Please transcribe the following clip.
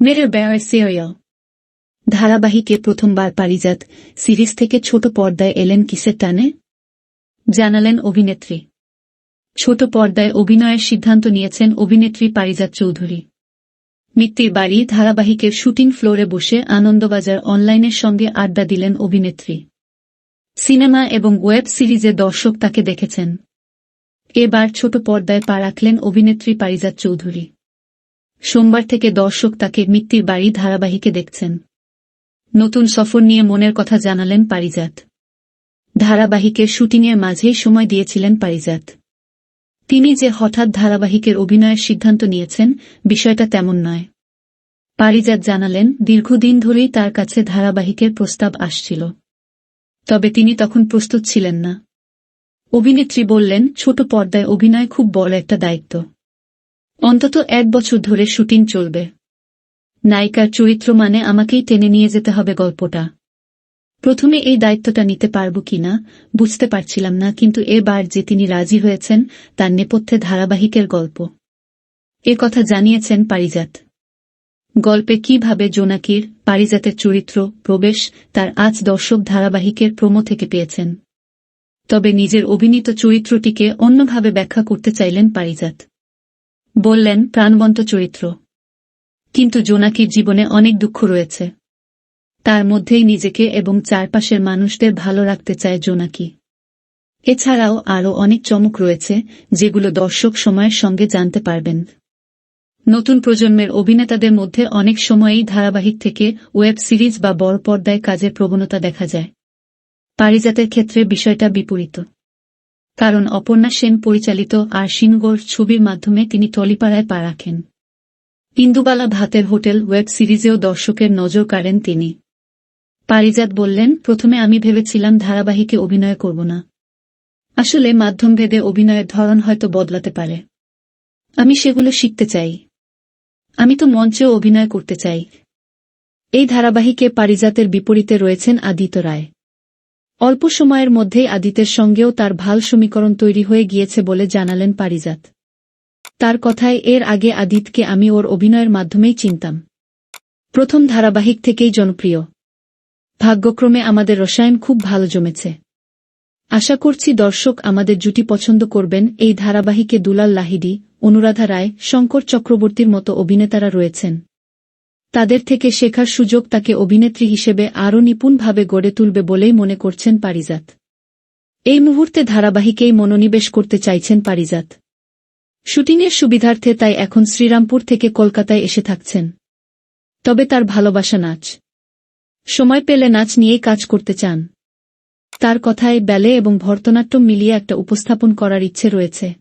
মেরে bear serial. ধারাবাহিকে প্রথমবার পারিজাত সিরিজ থেকে ছোট পর্দায় এলেন কিসের টানে? জানালেন অভিনেত্রী। ছোট পর্দায় অভিনয়ের সিদ্ধান্ত নিয়েছেন অভিনেত্রী পারিজাত চৌধুরী। মিত্তির বাড়ি ধারাবাহিকের শুটিং ফ্লোরে বসে আনন্দবাজার অনলাইনের সঙ্গে আড্ডা দিলেন অভিনেত্রী। সিনেমা এবং ওয়েব সিরিজে দর্শক তাকে দেখেছেন। এবার ছোট পর্দায় পা রাখলেন অভিনেত্রী পারিজাত চৌধুরী। সোমবার থেকে দর্শক তাকে মিত্তির বাড়ি ধারাবাহিকে দেখছেন। নতুন সফর নিয়ে মনের কথা জানালেন পারিজাত। ধারাবাহিকের শুটিংয়ের মাঝেই সময় দিয়েছিলেন পারিজাত। তিনি যে হঠাৎ ধারাবাহিকের অভিনয়ের সিদ্ধান্ত নিয়েছেন, বিষয়টা তেমন নয়। পারিজাত জানালেন, দীর্ঘদিন ধরেই তার কাছে ধারাবাহিকের প্রস্তাব আসছিল। তবে তিনি তখন প্রস্তুত ছিলেন না। অভিনেত্রী বললেন, ছোট পর্দায় অভিনয় খুব বড় একটা দায়িত্ব। অন্তত এক বছর ধরে শুটিং চলবে। নায়িকার চরিত্র মানে আমাকেই টেনে নিয়ে যেতে হবে গল্পটা। প্রথমে এই দায়িত্বটা নিতে পারব কিনা বুঝতে পারছিলাম না, কিন্তু এবার যে তিনি রাজি হয়েছেন, তার নেপথ্যে ধারাবাহিকের গল্প। এ কথা জানিয়েছেন পারিজাত। গল্পে কীভাবে জোনাকির, পারিজাতের চরিত্র, প্রবেশ, তার আজ দর্শক ধারাবাহিকের প্রমো থেকে পেয়েছেন। তবে নিজের অভিনীত চরিত্রটিকে অন্যভাবে ব্যাখ্যা করতে চাইলেন পারিজাত। বললেন, প্রাণবন্ত চরিত্র। কিন্তু জোনাকির জীবনে অনেক দুঃখ রয়েছে। তার মধ্যেই নিজেকে এবং চারপাশের মানুষদের ভালো রাখতে চায় জোনাকি। এছাড়াও আরও অনেক চমক রয়েছে, যেগুলো দর্শক সময়ের সঙ্গে জানতে পারবেন। নতুন প্রজন্মের অভিনেতাদের মধ্যে অনেক সময়েই ধারাবাহিক থেকে ওয়েব সিরিজ বা বড় পর্দায় কাজের প্রবণতা দেখা যায়। পারিজাতের ক্ষেত্রে বিষয়টা বিপরীত। কারণ অপর্ণা সেন পরিচালিত আর সিনগোর ছবির মাধ্যমে তিনি টলিপাড়ায় পা রাখেন। ইন্দুবালা ভাতের হোটেল ওয়েব সিরিজেও দর্শকের নজর কাড়েন তিনি। পারিজাত বললেন, প্রথমে আমি ভেবেছিলাম ধারাবাহিকে অভিনয় করব না। আসলে মাধ্যমভেদে অভিনয়ের ধরন হয়তো বদলাতে পারে। আমি সেগুলো শিখতে চাই। আমি তো মঞ্চেও অভিনয় করতে চাই। এই ধারাবাহিকে পারিজাতের বিপরীতে রয়েছেন আদিত্য রায়। অল্প সময়ের মধ্যেই আদিতের সঙ্গেও তার ভালো সমীকরণ তৈরি হয়ে গিয়েছে বলে জানালেন পারিজাত। তার কথায় এর আগে আদিতকে আমি ওর অভিনয়ের মাধ্যমেই চিনতাম। প্রথম ধারাবাহিক থেকেই জনপ্রিয়। ভাগ্যক্রমে আমাদের রসায়ন খুব ভালো জমেছে। আশা করছি দর্শক আমাদের জুটি পছন্দ করবেন এই ধারাবাহিকে দুলাল লাহিদি অনুরাধা রায়, শঙ্কর চক্রবর্তীর মতো অভিনেতারা রয়েছেন। তাদের থেকে শেখার সুযোগ তাকে অভিনেত্রী হিসেবে আরও নিপুণভাবে গড়ে তুলবে বলেই মনে করছেন পারিজাত। এই মুহূর্তে ধারাবাহিকেই মনোনিবেশ করতে চাইছেন পারিজাত। শুটিংয়ের সুবিধার্থে তাই এখন শ্রীরামপুর থেকে কলকাতায় এসে থাকছেন। তবে তার ভালোবাসা নাচ। সময় পেলে নাচ নিয়েই কাজ করতে চান। তার কথায় ব্যালে এবং ভরতনাট্যম মিলিয়ে একটা উপস্থাপন করার ইচ্ছে রয়েছে।